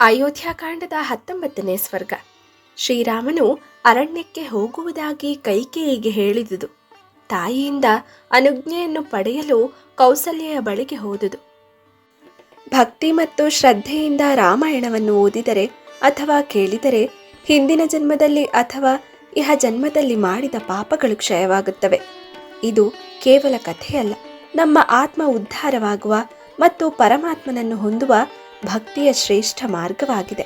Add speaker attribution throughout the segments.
Speaker 1: ಅಯೋಧ್ಯಾಕಾಂಡದ ಹತ್ತೊಂಬತ್ತನೇ ಸ್ವರ್ಗ. ಶ್ರೀರಾಮನು ಅರಣ್ಯಕ್ಕೆ ಹೋಗುವುದಾಗಿ ಕೈಕೇಯಿಗೆ ಹೇಳಿದುದು. ತಾಯಿಯಿಂದ ಅನುಜ್ಞೆಯನ್ನು ಪಡೆಯಲು ಕೌಸಲ್ಯೆಯ ಬಳಿಗೆ ಹೋದುದು. ಭಕ್ತಿ ಮತ್ತು ಶ್ರದ್ಧೆಯಿಂದ ರಾಮಾಯಣವನ್ನು ಓದಿದರೆ ಅಥವಾ ಕೇಳಿದರೆ ಹಿಂದಿನ ಜನ್ಮದಲ್ಲಿ ಅಥವಾ ಇಹ ಜನ್ಮದಲ್ಲಿ ಮಾಡಿದ ಪಾಪಗಳು ಕ್ಷಯವಾಗುತ್ತವೆ. ಇದು ಕೇವಲ ಕಥೆಯಲ್ಲ. ನಮ್ಮ ಆತ್ಮ ಉದ್ಧಾರವಾಗುವ ಮತ್ತು ಪರಮಾತ್ಮನನ್ನು ಹೊಂದುವ ಭಕ್ತಿಯ ಶ್ರೇಷ್ಠ ಮಾರ್ಗವಾಗಿದೆ.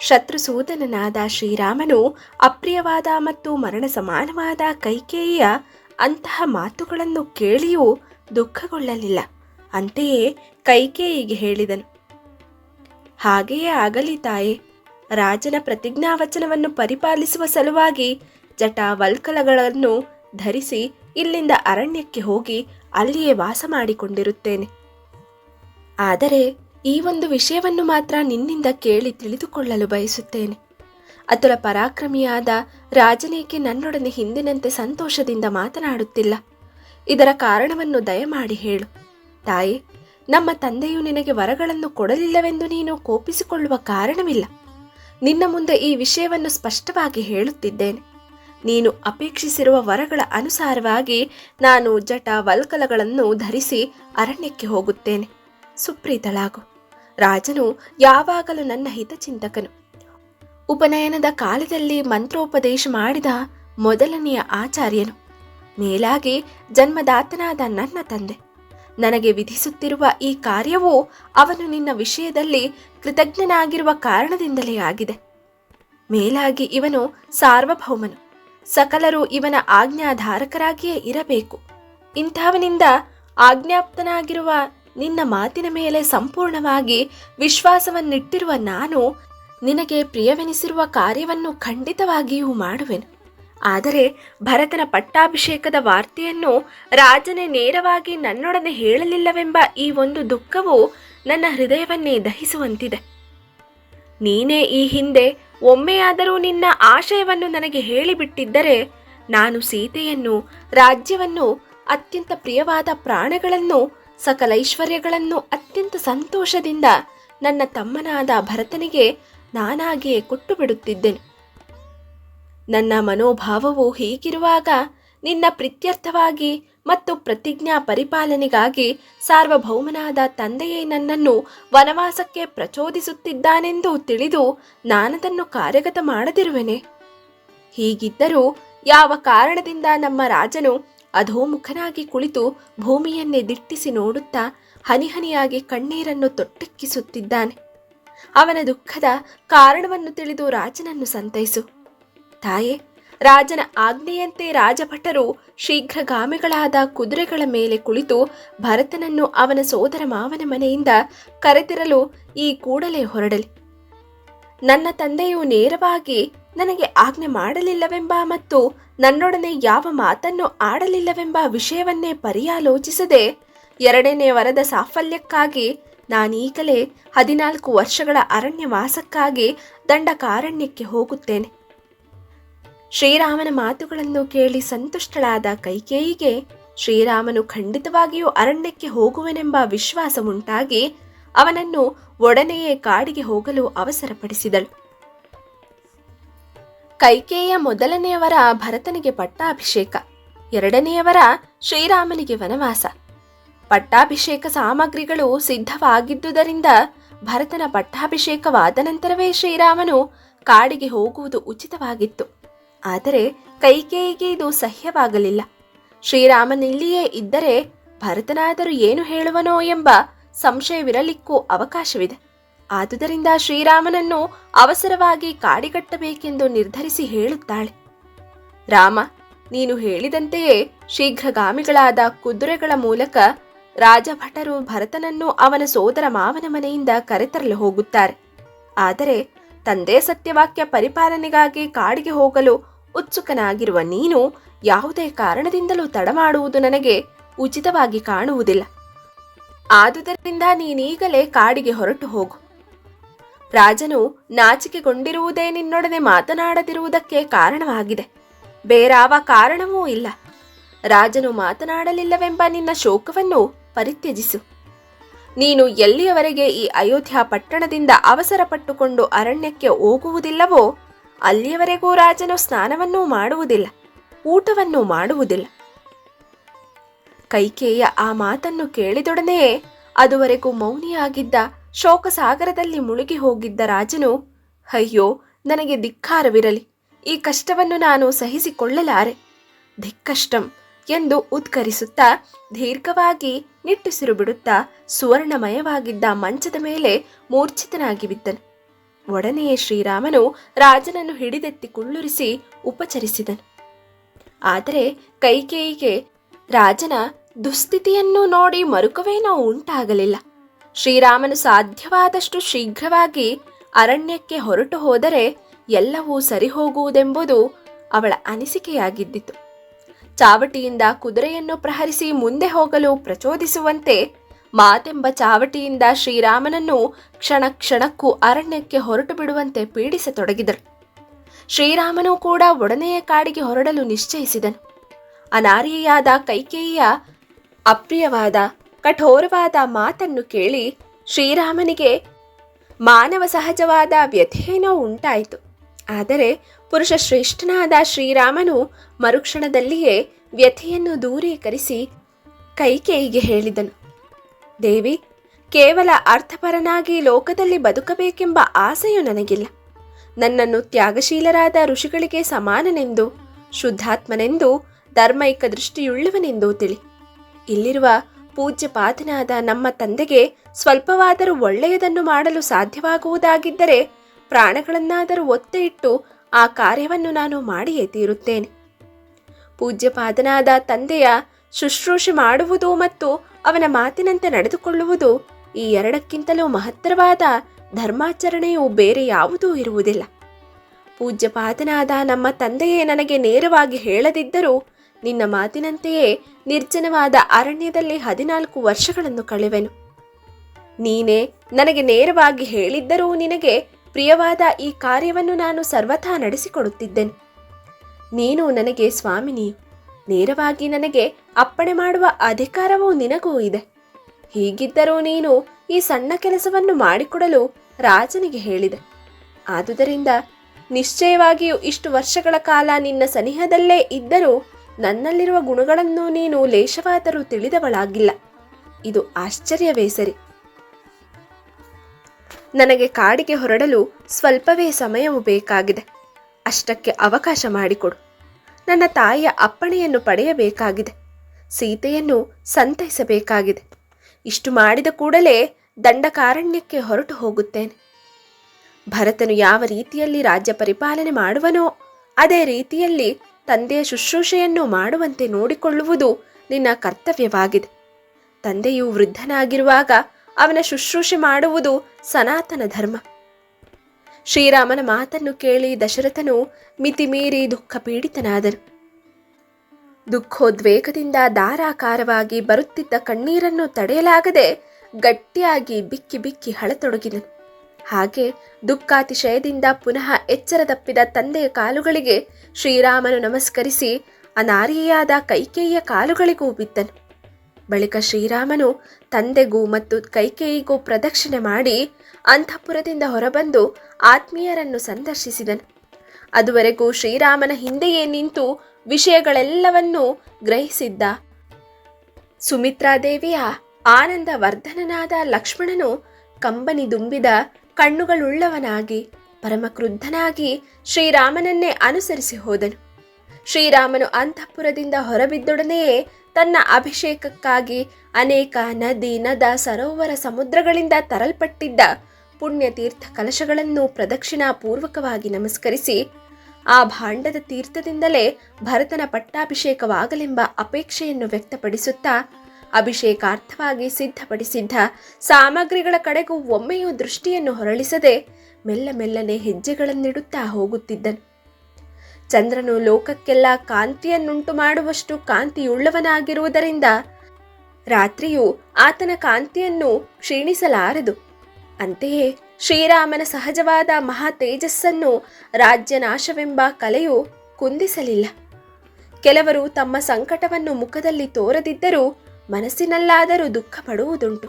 Speaker 1: ಶತ್ರುಸೂದನನಾದ ಶ್ರೀರಾಮನು ಅಪ್ರಿಯವಾದ ಮತ್ತು ಮರಣ ಸಮಾನವಾದ ಕೈಕೇಯಿಯ ಅಂತಹ ಮಾತುಗಳನ್ನು ಕೇಳಿಯೂ ದುಃಖಗೊಳ್ಳಲಿಲ್ಲ. ಅಂತೆಯೇ ಕೈಕೇಯಿಗೆ ಹೇಳಿದನು, ಹಾಗೆಯೇ ಆಗಲಿ ತಾಯೇ, ರಾಜನ ಪ್ರತಿಜ್ಞಾವಚನವನ್ನು ಪರಿಪಾಲಿಸುವ ಸಲುವಾಗಿ ಜಟಾವಲ್ಕಲಗಳನ್ನು ಧರಿಸಿ ಇಲ್ಲಿಂದ ಅರಣ್ಯಕ್ಕೆ ಹೋಗಿ ಅಲ್ಲಿಯೇ ವಾಸ ಮಾಡಿಕೊಂಡಿರುತ್ತೇನೆ. ಆದರೆ ಈ ಒಂದು ವಿಷಯವನ್ನು ಮಾತ್ರ ನಿನ್ನಿಂದ ಕೇಳಿ ತಿಳಿದುಕೊಳ್ಳಲು ಬಯಸುತ್ತೇನೆ. ಅತುಲ ಪರಾಕ್ರಮಿಯಾದ ರಾಜನೇಕೆ ನನ್ನೊಡನೆ ಹಿಂದಿನಂತೆ ಸಂತೋಷದಿಂದ ಮಾತನಾಡುತ್ತಿಲ್ಲ. ಇದರ ಕಾರಣವನ್ನು ದಯಮಾಡಿ ಹೇಳು. ತಾಯಿ, ನಮ್ಮ ತಂದೆಯು ನಿನಗೆ ವರಗಳನ್ನು ಕೊಡಲಿಲ್ಲವೆಂದು ನೀನು ಕೋಪಿಸಿಕೊಳ್ಳುವ ಕಾರಣವಿಲ್ಲ. ನಿನ್ನ ಮುಂದೆ ಈ ವಿಷಯವನ್ನು ಸ್ಪಷ್ಟವಾಗಿ ಹೇಳುತ್ತಿದ್ದೇನೆ. ನೀನು ಅಪೇಕ್ಷಿಸಿರುವ ವರಗಳ ಅನುಸಾರವಾಗಿ ನಾನು ಜಟ ವಲ್ಕಲಗಳನ್ನು ಧರಿಸಿ ಅರಣ್ಯಕ್ಕೆ ಹೋಗುತ್ತೇನೆ. ಸುಪ್ರೀತಳಾಗು. ರಾಜನು ಯಾವಾಗಲೂ ನನ್ನ ಹಿತಚಿಂತಕನು. ಉಪನಯನದ ಕಾಲದಲ್ಲಿ ಮಂತ್ರೋಪದೇಶ ಮಾಡಿದ ಮೊದಲನೆಯ ಆಚಾರ್ಯನು. ಮೇಲಾಗಿ ಜನ್ಮದಾತನಾದ ನನ್ನ ತಂದೆ. ನನಗೆ ವಿಧಿಸುತ್ತಿರುವ ಈ ಕಾರ್ಯವು ಅವನು ನಿನ್ನ ವಿಷಯದಲ್ಲಿ ಕೃತಜ್ಞನಾಗಿರುವ ಕಾರಣದಿಂದಲೇ ಆಗಿದೆ. ಮೇಲಾಗಿ ಇವನು ಸಾರ್ವಭೌಮನು. ಸಕಲರು ಇವನ ಆಜ್ಞಾಧಾರಕರಾಗಿಯೇ ಇರಬೇಕು. ಇಂಥವನಿಂದ ಆಜ್ಞಾಪ್ತನಾಗಿರುವ ನಿನ್ನ ಮಾತಿನ ಮೇಲೆ ಸಂಪೂರ್ಣವಾಗಿ ವಿಶ್ವಾಸವನ್ನಿಟ್ಟಿರುವ ನಾನು ನಿನಗೆ ಪ್ರಿಯವೆನಿಸಿರುವ ಕಾರ್ಯವನ್ನು ಖಂಡಿತವಾಗಿಯೂ ಮಾಡುವೆನು. ಆದರೆ ಭರತನ ಪಟ್ಟಾಭಿಷೇಕದ ವಾರ್ತೆಯನ್ನು ರಾಜನೇ ನೇರವಾಗಿ ನನ್ನೊಡನೆ ಹೇಳಲಿಲ್ಲವೆಂಬ ಈ ಒಂದು ದುಃಖವು ನನ್ನ ಹೃದಯವನ್ನೇ ದಹಿಸುವಂತಿದೆ. ನೀನೇ ಈ ಹಿಂದೆ ಒಮ್ಮೆಯಾದರೂ ನಿನ್ನ ಆಶಯವನ್ನು ನನಗೆ ಹೇಳಿಬಿಟ್ಟಿದ್ದರೆ ನಾನು ಸೀತೆಯನ್ನು, ರಾಜ್ಯವನ್ನು, ಅತ್ಯಂತ ಪ್ರಿಯವಾದ ಪ್ರಾಣಗಳನ್ನು ಸಕಲ ಐಶ್ವರ್ಯಗಳನ್ನು ಅತ್ಯಂತ ಸಂತೋಷದಿಂದ ನನ್ನ ತಮ್ಮನಾದ ಭರತನಿಗೆ ನಾನಾಗಿಯೇ ಕೊಟ್ಟು ಬಿಡುತ್ತಿದ್ದೆನು ನನ್ನ ಮನೋಭಾವವು ಹೀಗಿರುವಾಗ ನಿನ್ನ ಪ್ರೀತ್ಯರ್ಥವಾಗಿ ಮತ್ತು ಪ್ರತಿಜ್ಞಾ ಪರಿಪಾಲನೆಗಾಗಿ ಸಾರ್ವಭೌಮನಾದ ತಂದೆಯೇ ನನ್ನನ್ನು ವನವಾಸಕ್ಕೆ ಪ್ರಚೋದಿಸುತ್ತಿದ್ದಾನೆಂದು ತಿಳಿದು ನಾನದನ್ನು ಕಾರ್ಯಗತ ಮಾಡದಿರುವೆನೆ. ಹೀಗಿದ್ದರೂ ಯಾವ ಕಾರಣದಿಂದ ನಮ್ಮ ರಾಜನು ಅಧೋಮುಖನಾಗಿ ಕುಳಿತು ಭೂಮಿಯನ್ನೇ ದಿಟ್ಟಿಸಿ ನೋಡುತ್ತಾ ಹನಿಹನಿಯಾಗಿ ಕಣ್ಣೀರನ್ನು ತೊಟ್ಟಕ್ಕಿಸುತ್ತಿದ್ದಾನೆ. ಅವನ ದುಃಖದ ಕಾರಣವನ್ನು ತಿಳಿದು ರಾಜನನ್ನು ಸಂತೈಸು. ತಾಯೇ, ರಾಜನ ಆಜ್ಞೆಯಂತೆ ರಾಜಭಟರು ಶೀಘ್ರಗಾಮಿಗಳಾದ ಕುದುರೆಗಳ ಮೇಲೆ ಕುಳಿತು ಭರತನನ್ನು ಅವನ ಸೋದರ ಮಾವನ ಮನೆಯಿಂದ ಕರೆತಿರಲು ಈ ಕೂಡಲೇ ಹೊರಡಲಿ. ನನ್ನ ತಂದೆಯು ನೇರವಾಗಿ ನನಗೆ ಆಜ್ಞೆ ಮಾಡಲಿಲ್ಲವೆಂಬ ಮತ್ತು ನನ್ನೊಡನೆ ಯಾವ ಮಾತನ್ನು ಆಡಲಿಲ್ಲವೆಂಬ ವಿಷಯವನ್ನೇ ಪರ್ಯಾಲೋಚಿಸದೆ ಎರಡನೇ ವರದ ಸಾಫಲ್ಯಕ್ಕಾಗಿ ನಾನೀಗಲೇ ಹದಿನಾಲ್ಕು ವರ್ಷಗಳ ಅರಣ್ಯವಾಸಕ್ಕಾಗಿ ದಂಡಕಾರಣ್ಯಕ್ಕೆ ಹೋಗುತ್ತೇನೆ. ಶ್ರೀರಾಮನ ಮಾತುಗಳನ್ನು ಕೇಳಿ ಸಂತುಷ್ಟಳಾದ ಕೈಕೇಯಿಗೆ ಶ್ರೀರಾಮನು ಖಂಡಿತವಾಗಿಯೂ ಅರಣ್ಯಕ್ಕೆ ಹೋಗುವನೆಂಬ ವಿಶ್ವಾಸ ಉಂಟಾಗಿ ಅವನನ್ನು ಒಡನೆಯೇ ಕಾಡಿಗೆ ಹೋಗಲು ಅವಸರಪಡಿಸಿದಳು. ಕೈಕೇಯ ಮೊದಲನೆಯವರ ಭರತನಿಗೆ ಪಟ್ಟಾಭಿಷೇಕ, ಎರಡನೆಯವರ ಶ್ರೀರಾಮನಿಗೆ ವನವಾಸ. ಪಟ್ಟಾಭಿಷೇಕ ಸಾಮಗ್ರಿಗಳು ಸಿದ್ಧವಾಗಿದ್ದುದರಿಂದ ಭರತನ ಪಟ್ಟಾಭಿಷೇಕವಾದ ನಂತರವೇ ಶ್ರೀರಾಮನು ಕಾಡಿಗೆ ಹೋಗುವುದು ಉಚಿತವಾಗಿತ್ತು. ಆದರೆ ಕೈಕೇಯಿಗೆ ಇದು ಸಹ್ಯವಾಗಲಿಲ್ಲ. ಶ್ರೀರಾಮನಿಲ್ಲಿಯೇ ಇದ್ದರೆ ಭರತನಾದರೂ ಏನು ಹೇಳುವನೋ ಎಂಬ ಸಂಶಯವಿರಲಿಕ್ಕೂ ಅವಕಾಶವಿದೆ. ಆದುದರಿಂದ ಶ್ರೀರಾಮನನ್ನು ಅವಸರವಾಗಿ ಕಾಡಿಗಟ್ಟಬೇಕೆಂದು ನಿರ್ಧರಿಸಿ ಹೇಳುತ್ತಾಳೆ. ರಾಮ, ನೀನು ಹೇಳಿದಂತೆಯೇ ಶೀಘ್ರಗಾಮಿಗಳಾದ ಕುದುರೆಗಳ ಮೂಲಕ ರಾಜಭಟರು ಭರತನನ್ನು ಅವನ ಸೋದರ ಮಾವನ ಮನೆಯಿಂದ ಕರೆತರಲು ಹೋಗುತ್ತಾರೆ. ಆದರೆ ತಂದೆ ಸತ್ಯವಾಕ್ಯ ಪರಿಪಾಲನೆಗಾಗಿ ಕಾಡಿಗೆ ಹೋಗಲು ಉತ್ಸುಕನಾಗಿರುವ ನೀನು ಯಾವುದೇ ಕಾರಣದಿಂದಲೂ ತಡಮಾಡುವುದು ನನಗೆ ಉಚಿತವಾಗಿ ಕಾಣುವುದಿಲ್ಲ. ಆದುದರಿಂದ ನೀನೀಗಲೇ ಕಾಡಿಗೆ ಹೊರಟು ಹೋಗು. ರಾಜನು ನಾಚಿಕೆಗೊಂಡಿರುವುದೇ ನಿನ್ನೊಡನೆ ಮಾತನಾಡದಿರುವುದಕ್ಕೆ ಕಾರಣವಾಗಿದೆ. ಬೇರಾವ ಕಾರಣವೂ ಇಲ್ಲ. ರಾಜನು ಮಾತನಾಡಲಿಲ್ಲವೆಂಬ ನಿನ್ನ ಶೋಕವನ್ನು ಪರಿತ್ಯಜಿಸು. ನೀನು ಎಲ್ಲಿಯವರೆಗೆ ಈ ಅಯೋಧ್ಯ ಪಟ್ಟಣದಿಂದ ಅವಸರ ಪಟ್ಟುಕೊಂಡು ಅರಣ್ಯಕ್ಕೆ ಹೋಗುವುದಿಲ್ಲವೋ, ಅಲ್ಲಿಯವರೆಗೂ ರಾಜನು ಸ್ನಾನವನ್ನೂ ಮಾಡುವುದಿಲ್ಲ, ಊಟವನ್ನೂ ಮಾಡುವುದಿಲ್ಲ. ಕೈಕೇಯ ಆ ಮಾತನ್ನು ಕೇಳಿದೊಡನೆಯೇ ಅದುವರೆಗೂ ಮೌನಿಯಾಗಿದ್ದ ಶೋಕಸಾಗರದಲ್ಲಿ ಮುಳುಗಿ ಹೋಗಿದ್ದ ರಾಜನು, ಅಯ್ಯೋ, ನನಗೆ ಧಿಕ್ಕಾರವಿರಲಿ. ಈ ಕಷ್ಟವನ್ನು ನಾನು ಸಹಿಸಿಕೊಳ್ಳಲಾರೆ. ಧಿಕ್ಕಷ್ಟಂ ಎಂದು ಉದ್ಕರಿಸುತ್ತಾ ದೀರ್ಘವಾಗಿ ನಿಟ್ಟುಸಿರು ಬಿಡುತ್ತಾ ಸುವರ್ಣಮಯವಾಗಿದ್ದ ಮಂಚದ ಮೇಲೆ ಮೂರ್ಛಿತನಾಗಿ ಬಿದ್ದನು. ಒಡನೆಯೇ ಶ್ರೀರಾಮನು ರಾಜನನ್ನು ಹಿಡಿದೆತ್ತಿ ಕುಳ್ಳುರಿಸಿ ಉಪಚರಿಸಿದನು. ಆದರೆ ಕೈಕೇಯಿಗೆ ರಾಜನ ದುಸ್ಥಿತಿಯನ್ನು ನೋಡಿ ಮರುಕವೇನೋ ಉಂಟಾಗಲಿಲ್ಲ. ಶ್ರೀರಾಮನು ಸಾಧ್ಯವಾದಷ್ಟು ಶೀಘ್ರವಾಗಿ ಅರಣ್ಯಕ್ಕೆ ಹೊರಟು ಹೋದರೆ ಎಲ್ಲವೂ ಸರಿಹೋಗುವುದೆಂಬುದು ಅವಳ ಅನಿಸಿಕೆಯಾಗಿದ್ದಿತು. ಚಾವಟಿಯಿಂದ ಕುದುರೆಯನ್ನು ಪ್ರಹರಿಸಿ ಮುಂದೆ ಹೋಗಲು ಪ್ರಚೋದಿಸುವಂತೆ ಮಾತೆಂಬ ಚಾವಟಿಯಿಂದ ಶ್ರೀರಾಮನನ್ನು ಕ್ಷಣ ಕ್ಷಣಕ್ಕೂ ಅರಣ್ಯಕ್ಕೆ ಹೊರಟು ಬಿಡುವಂತೆ ಪೀಡಿಸತೊಡಗಿದರು. ಶ್ರೀರಾಮನು ಕೂಡ ಒಡನೆಯ ಕಾಡಿಗೆ ಹೊರಡಲು ನಿಶ್ಚಯಿಸಿದನು. ಅನಾರ್ಯೆಯಾದ ಕೈಕೇಯಿಯ ಅಪ್ರಿಯವಾದ, ಕಠೋರವಾದ ಮಾತನ್ನು ಕೇಳಿ ಶ್ರೀರಾಮನಿಗೆ ಮಾನವ ಸಹಜವಾದ ವ್ಯಥೆಯೇನೋ ಉಂಟಾಯಿತು. ಆದರೆ ಪುರುಷ ಶ್ರೇಷ್ಠನಾದ ಶ್ರೀರಾಮನು ಮರುಕ್ಷಣದಲ್ಲಿಯೇ ವ್ಯಥೆಯನ್ನು ದೂರೀಕರಿಸಿ ಕೈಕೇಯಿಗೆ ಹೇಳಿದನು. ದೇವಿ, ಕೇವಲ ಅರ್ಥಪರನಾಗಿ ಲೋಕದಲ್ಲಿ ಬದುಕಬೇಕೆಂಬ ಆಸೆಯು ನನಗಿಲ್ಲ. ನನ್ನನ್ನು ತ್ಯಾಗಶೀಲರಾದ ಋಷಿಗಳಿಗೆ ಸಮಾನನೆಂದು, ಶುದ್ಧಾತ್ಮನೆಂದು, ಧರ್ಮೈಕ ದೃಷ್ಟಿಯುಳ್ಳವನೆಂದು ತಿಳಿ. ಇಲ್ಲಿರುವ ಪೂಜ್ಯಪಾದನಾದ ನಮ್ಮ ತಂದೆಗೆ ಸ್ವಲ್ಪವಾದರೂ ಒಳ್ಳೆಯದನ್ನು ಮಾಡಲು ಸಾಧ್ಯವಾಗುವುದಾಗಿದ್ದರೆ ಪ್ರಾಣಗಳನ್ನಾದರೂ ಒತ್ತೆ ಇಟ್ಟು ಆ ಕಾರ್ಯವನ್ನು ನಾನು ಮಾಡಿಯೇ ತೀರುತ್ತೇನೆ. ಪೂಜ್ಯಪಾದನಾದ ತಂದೆಯ ಶುಶ್ರೂಷೆ ಮಾಡುವುದು ಮತ್ತು ಅವನ ಮಾತಿನಂತೆ ನಡೆದುಕೊಳ್ಳುವುದು ಈ ಎರಡಕ್ಕಿಂತಲೂ ಮಹತ್ತರವಾದ ಧರ್ಮಾಚರಣೆಯು ಬೇರೆ ಯಾವುದೂ ಇರುವುದಿಲ್ಲ. ಪೂಜ್ಯಪಾದನಾದ ನಮ್ಮ ತಂದೆಯೇ ನನಗೆ ನೇರವಾಗಿ ಹೇಳದಿದ್ದರೂ ನಿನ್ನ ಮಾತಿನಂತೆಯೇ ನಿರ್ಜನವಾದ ಅರಣ್ಯದಲ್ಲಿ ಹದಿನಾಲ್ಕು ವರ್ಷಗಳನ್ನು ಕಳೆವೆನು. ನೀನೇ ನನಗೆ ನೇರವಾಗಿ ಹೇಳಿದ್ದರೂ ನಿನಗೆ ಪ್ರಿಯವಾದ ಈ ಕಾರ್ಯವನ್ನು ನಾನು ಸರ್ವಥಾ ನಡೆಸಿಕೊಡುತ್ತಿದ್ದೆನು. ನೀನು ನನಗೆ ಸ್ವಾಮಿನಿ ನೇರವಾಗಿ ನನಗೆ ಅಪ್ಪಣೆ ಮಾಡುವ ಅಧಿಕಾರವೂ ನಿನಗೂ ಇದೆ. ಹೀಗಿದ್ದರೂ ನೀನು ಈ ಸಣ್ಣ ಕೆಲಸವನ್ನು ಮಾಡಿಕೊಡಲು ರಾಜನಿಗೆ ಹೇಳಿದೆ. ಆದುದರಿಂದ ನಿಶ್ಚಯವಾಗಿಯೂ ಇಷ್ಟು ವರ್ಷಗಳ ಕಾಲ ನಿನ್ನ ಸನಿಹದಲ್ಲೇ ಇದ್ದರೂ ನನ್ನಲ್ಲಿರುವ ಗುಣಗಳನ್ನು ನೀನು ಲೇಷವಾದರೂ ತಿಳಿದವಳಾಗಿಲ್ಲ. ಇದು ಆಶ್ಚರ್ಯವೇ ಸರಿ. ನನಗೆ ಕಾಡಿಗೆ ಹೊರಡಲು ಸ್ವಲ್ಪವೇ ಸಮಯವು ಬೇಕಾಗಿದೆ. ಅಷ್ಟಕ್ಕೆ ಅವಕಾಶ ಮಾಡಿಕೊಡು. ನನ್ನ ತಾಯಿಯ ಅಪ್ಪಣೆಯನ್ನು ಪಡೆಯಬೇಕಾಗಿದೆ. ಸೀತೆಯನ್ನು ಸಂತೈಸಬೇಕಾಗಿದೆ. ಇಷ್ಟು ಮಾಡಿದ ಕೂಡಲೇ ದಂಡಕಾರಣ್ಯಕ್ಕೆ ಹೊರಟು ಹೋಗುತ್ತೇನೆ. ಭರತನು ಯಾವ ರೀತಿಯಲ್ಲಿ ರಾಜ್ಯ ಪರಿಪಾಲನೆ ಮಾಡುವನೋ, ಅದೇ ರೀತಿಯಲ್ಲಿ ತಂದೆಯ ಶುಶ್ರೂಷೆಯನ್ನು ಮಾಡುವಂತೆ ನೋಡಿಕೊಳ್ಳುವುದು ನಿನ್ನ ಕರ್ತವ್ಯವಾಗಿದೆ. ತಂದೆಯು ವೃದ್ಧನಾಗಿರುವಾಗ ಅವನ ಶುಶ್ರೂಷೆ ಮಾಡುವುದು ಸನಾತನ ಧರ್ಮ. ಶ್ರೀರಾಮನ ಮಾತನ್ನು ಕೇಳಿ ದಶರಥನು ಮಿತಿಮೀರಿ ದುಃಖ ಪೀಡಿತನಾದನು ದುಃಖೋದ್ವೇಗದಿಂದ ಧಾರಾಕಾರವಾಗಿ ಬರುತ್ತಿದ್ದ ಕಣ್ಣೀರನ್ನು ತಡೆಯಲಾಗದೆ ಗಟ್ಟಿಯಾಗಿ ಬಿಕ್ಕಿ ಬಿಕ್ಕಿ ಹಳತೊಡಗಿದನು. ಹಾಗೆ ದುಃಖಾತಿಶಯದಿಂದ ಪುನಃ ಎಚ್ಚರ ತಪ್ಪಿದ ತಂದೆಯ ಕಾಲುಗಳಿಗೆ ಶ್ರೀರಾಮನು ನಮಸ್ಕರಿಸಿ ಅನಾರ್ಯೆಯಾದ ಕೈಕೇಯಿಯ ಕಾಲುಗಳಿಗೂ ಬಿದ್ದನು. ಬಳಿಕ ಶ್ರೀರಾಮನು ತಂದೆಗೂ ಮತ್ತು ಕೈಕೇಯಿಗೂ ಪ್ರದಕ್ಷಿಣೆ ಮಾಡಿ ಅಂತಃಪುರದಿಂದ ಹೊರಬಂದು ಆತ್ಮೀಯರನ್ನು ಸಂದರ್ಶಿಸಿದನು. ಅದುವರೆಗೂ ಶ್ರೀರಾಮನ ಹಿಂದೆಯೇ ನಿಂತು ವಿಷಯಗಳೆಲ್ಲವನ್ನೂ ಗ್ರಹಿಸಿದ್ದ. ಸುಮಿತ್ರಾದೇವಿಯ ಆನಂದ ವರ್ಧನನಾದ ಲಕ್ಷ್ಮಣನು ಕಂಬನಿ ದುಂಬಿದ ಕಣ್ಣುಗಳುಳ್ಳವನಾಗಿ ಪರಮ ಕ್ರುದ್ಧನಾಗಿ ಶ್ರೀರಾಮನನ್ನೇ ಅನುಸರಿಸಿ ಹೋದನು. ಶ್ರೀರಾಮನು ಅಂತಃಪುರದಿಂದ ಹೊರಬಿದ್ದೊಡನೆಯೇ ತನ್ನ ಅಭಿಷೇಕಕ್ಕಾಗಿ ಅನೇಕ ನದಿ, ನದ, ಸರೋವರ ಸಮುದ್ರಗಳಿಂದ ತರಲ್ಪಟ್ಟಿದ್ದ ಪುಣ್ಯತೀರ್ಥ ಕಲಶಗಳನ್ನು ಪ್ರದಕ್ಷಿಣಾಪೂರ್ವಕವಾಗಿ ನಮಸ್ಕರಿಸಿ, ಆ ಭಾಂಡದ ತೀರ್ಥದಿಂದಲೇ ಭರತನ ಪಟ್ಟಾಭಿಷೇಕವಾಗಲೆಂಬ ಅಪೇಕ್ಷೆಯನ್ನು ವ್ಯಕ್ತಪಡಿಸುತ್ತಾ ಅಭಿಷೇಕಾರ್ಥವಾಗಿ ಸಿದ್ಧಪಡಿಸಿದ್ದ ಸಾಮಗ್ರಿಗಳ ಕಡೆಗೂ ಒಮ್ಮೆಯೂ ದೃಷ್ಟಿಯನ್ನು ಹೊರಳಿಸದೆ ಮೆಲ್ಲ ಮೆಲ್ಲನೆ ಹೆಜ್ಜೆಗಳನ್ನಿಡುತ್ತಾ ಹೋಗುತ್ತಿದ್ದನು. ಚಂದ್ರನು ಲೋಕಕ್ಕೆಲ್ಲ ಕಾಂತಿಯನ್ನುಂಟು ಮಾಡುವಷ್ಟು ಕಾಂತಿಯುಳ್ಳವನಾಗಿರುವುದರಿಂದ ರಾತ್ರಿಯು ಆತನ ಕಾಂತಿಯನ್ನು ಕ್ಷೀಣಿಸಲಾರದು. ಅಂತೆಯೇ ಶ್ರೀರಾಮನ ಸಹಜವಾದ ಮಹಾ ತೇಜಸ್ಸನ್ನು ರಾಜ್ಯನಾಶವೆಂಬ ಕಲೆಯು ಕುಂದಿಸಲಿಲ್ಲ. ಕೆಲವರು ತಮ್ಮ ಸಂಕಟವನ್ನು ಮುಖದಲ್ಲಿ ತೋರದಿದ್ದರೂ ಮನಸ್ಸಿನಲ್ಲಾದರೂ ದುಃಖ ಪಡುವುದುಂಟು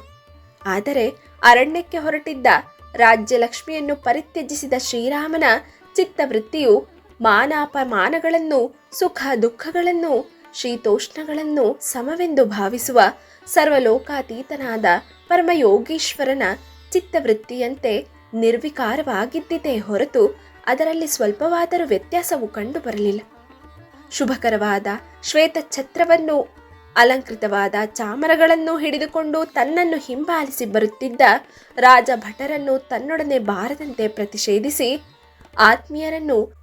Speaker 1: ಆದರೆ ಅರಣ್ಯಕ್ಕೆ ಹೊರಟಿದ್ದ ರಾಜ್ಯಲಕ್ಷ್ಮಿಯನ್ನು ಪರಿತ್ಯಜಿಸಿದ ಶ್ರೀರಾಮನ ಚಿತ್ತವೃತ್ತಿಯು ಮಾನಾಪಮಾನಗಳನ್ನು, ಸುಖ ದುಃಖಗಳನ್ನು, ಶೀತೋಷ್ಣಗಳನ್ನು ಸಮವೆಂದು ಭಾವಿಸುವ ಸರ್ವಲೋಕಾತೀತನಾದ ಪರಮಯೋಗೀಶ್ವರನ ಚಿತ್ತವೃತ್ತಿಯಂತೆ ನಿರ್ವಿಕಾರವಾಗಿದ್ದಿತೇ ಹೊರತು ಅದರಲ್ಲಿ ಸ್ವಲ್ಪವಾದರೂ ವ್ಯತ್ಯಾಸವು ಕಂಡುಬರಲಿಲ್ಲ. ಶುಭಕರವಾದ ಶ್ವೇತ ಛತ್ರವನ್ನು ಅಲಂಕೃತವಾದ ಚಾಮರಗಳನ್ನು ಹಿಡಿದುಕೊಂಡು ತನ್ನನ್ನು ಹಿಂಬಾಲಿಸಿ ಬರುತ್ತಿದ್ದ ರಾಜ ಭಟರನ್ನು ತನ್ನೊಡನೆ ಬಾರದಂತೆ ಪ್ರತಿಷೇಧಿಸಿ ಆತ್ಮೀಯರನ್ನು,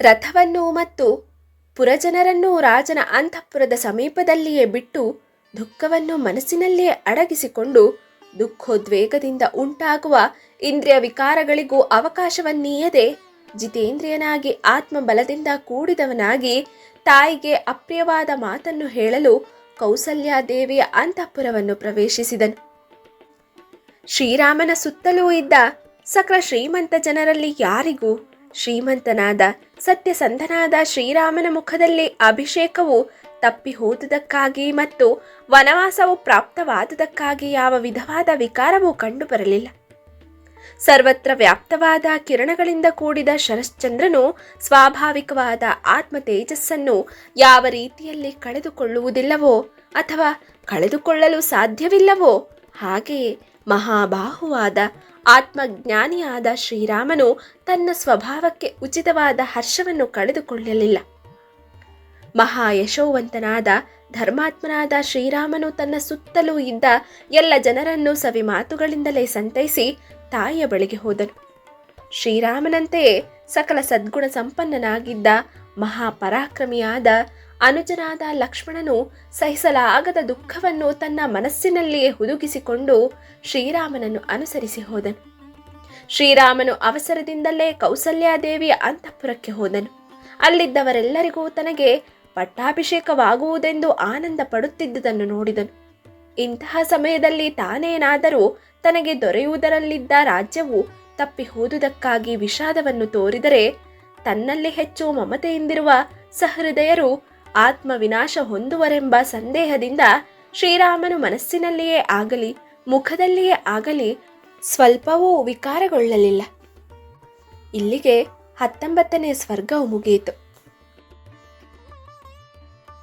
Speaker 1: ರಥವನ್ನು ಮತ್ತು ಪುರಜನರನ್ನು ರಾಜನ ಅಂತಃಪುರದ ಸಮೀಪದಲ್ಲಿಯೇ ಬಿಟ್ಟು ದುಃಖವನ್ನು ಮನಸ್ಸಿನಲ್ಲಿಯೇ ಅಡಗಿಸಿಕೊಂಡು ದುಃಖೋದ್ವೇಗದಿಂದ ಉಂಟಾಗುವ ಇಂದ್ರಿಯ ವಿಕಾರಗಳಿಗೂ ಅವಕಾಶವನ್ನೀಯದೆ ಜಿತೇಂದ್ರಿಯನಾಗಿ ಆತ್ಮಬಲದಿಂದ ಕೂಡಿದವನಾಗಿ ತಾಯಿಗೆ ಅಪ್ರಿಯವಾದ ಮಾತನ್ನು ಹೇಳಲು ಕೌಸಲ್ಯ ದೇವಿಯ ಅಂತಃಪುರವನ್ನು ಪ್ರವೇಶಿಸಿದನು. ಶ್ರೀರಾಮನ ಸುತ್ತಲೂ ಇದ್ದ ಸಕಲ ಶ್ರೀಮಂತ ಜನರಲ್ಲಿ ಯಾರಿಗೂ ಶ್ರೀಮಂತನಾದ, ಸತ್ಯಸಂಧನಾದ ಶ್ರೀರಾಮನ ಮುಖದಲ್ಲಿ ಅಭಿಷೇಕವು ತಪ್ಪಿ ಹೋದುದಕ್ಕಾಗಿ ಮತ್ತು ವನವಾಸವು ಪ್ರಾಪ್ತವಾದುದಕ್ಕಾಗಿ ಯಾವ ವಿಧವಾದ ವಿಕಾರವೂ ಕಂಡುಬರಲಿಲ್ಲ. ಸರ್ವತ್ರ ವ್ಯಾಪ್ತವಾದ ಕಿರಣಗಳಿಂದ ಕೂಡಿದ ಶರಶ್ಚಂದ್ರನು ಸ್ವಾಭಾವಿಕವಾದ ಆತ್ಮ ತೇಜಸ್ಸನ್ನು ಯಾವ ರೀತಿಯಲ್ಲಿ ಕಳೆದುಕೊಳ್ಳುವುದಿಲ್ಲವೋ ಅಥವಾ ಕಳೆದುಕೊಳ್ಳಲು ಸಾಧ್ಯವಿಲ್ಲವೋ ಹಾಗೆಯೇ ಮಹಾಬಾಹುವಾದ ಆತ್ಮಜ್ಞಾನಿಯಾದ ಶ್ರೀರಾಮನು ತನ್ನ ಸ್ವಭಾವಕ್ಕೆ ಉಚಿತವಾದ ಹರ್ಷವನ್ನು ಕಳೆದುಕೊಳ್ಳಲಿಲ್ಲ. ಮಹಾಯಶೋವಂತನಾದ ಧರ್ಮಾತ್ಮನಾದ ಶ್ರೀರಾಮನು ತನ್ನ ಸುತ್ತಲೂ ಇದ್ದ ಎಲ್ಲ ಜನರನ್ನು ಸವಿ ಮಾತುಗಳಿಂದಲೇ ಸಂತೈಸಿ ತಾಯಿಯ ಬಳಿಗೆ ಹೋದನು. ಶ್ರೀರಾಮನಂತೆಯೇ ಸಕಲ ಸದ್ಗುಣ ಸಂಪನ್ನನಾಗಿದ್ದ ಮಹಾಪರಾಕ್ರಮಿಯಾದ ಅನುಜನಾದ ಲಕ್ಷ್ಮಣನು ಸಹಿಸಲಾಗದ ದುಃಖವನ್ನು ತನ್ನ ಮನಸ್ಸಿನಲ್ಲಿಯೇ ಹುದುಗಿಸಿಕೊಂಡು ಶ್ರೀರಾಮನನ್ನು ಅನುಸರಿಸಿ ಹೋದನು. ಶ್ರೀರಾಮನು ಅವಸರದಿಂದಲೇ ಕೌಸಲ್ಯಾದೇವಿಯ ಅಂತಃಪುರಕ್ಕೆ ಹೋದನು. ಅಲ್ಲಿದ್ದವರೆಲ್ಲರಿಗೂ ತನಗೆ ಪಟ್ಟಾಭಿಷೇಕವಾಗುವುದೆಂದು ಆನಂದ ಪಡುತ್ತಿದ್ದುದನ್ನು ನೋಡಿದನು. ಇಂತಹ ಸಮಯದಲ್ಲಿ ತಾನೇನಾದರೂ ತನಗೆ ದೊರೆಯುವುದರಲ್ಲಿದ್ದ ರಾಜ್ಯವು ತಪ್ಪಿ ಹೋದುದಕ್ಕಾಗಿ ವಿಷಾದವನ್ನು ತೋರಿದರೆ ತನ್ನಲ್ಲಿ ಹೆಚ್ಚು ಮಮತೆಯಿಂದಿರುವ ಸಹೃದಯರು ಆತ್ಮವಿನಾಶ ಹೊಂದುವರೆಂಬ ಸಂದೇಹದಿಂದ ಶ್ರೀರಾಮನು ಮನಸ್ಸಿನಲ್ಲಿಯೇ ಆಗಲಿ, ಮುಖದಲ್ಲಿಯೇ ಆಗಲಿ ಸ್ವಲ್ಪವೂ ವಿಕಾರಗೊಳ್ಳಲಿಲ್ಲ. ಇಲ್ಲಿಗೆ ಹತ್ತೊಂಬತ್ತನೇ ಸ್ವರ್ಗವು ಮುಗಿಯಿತು.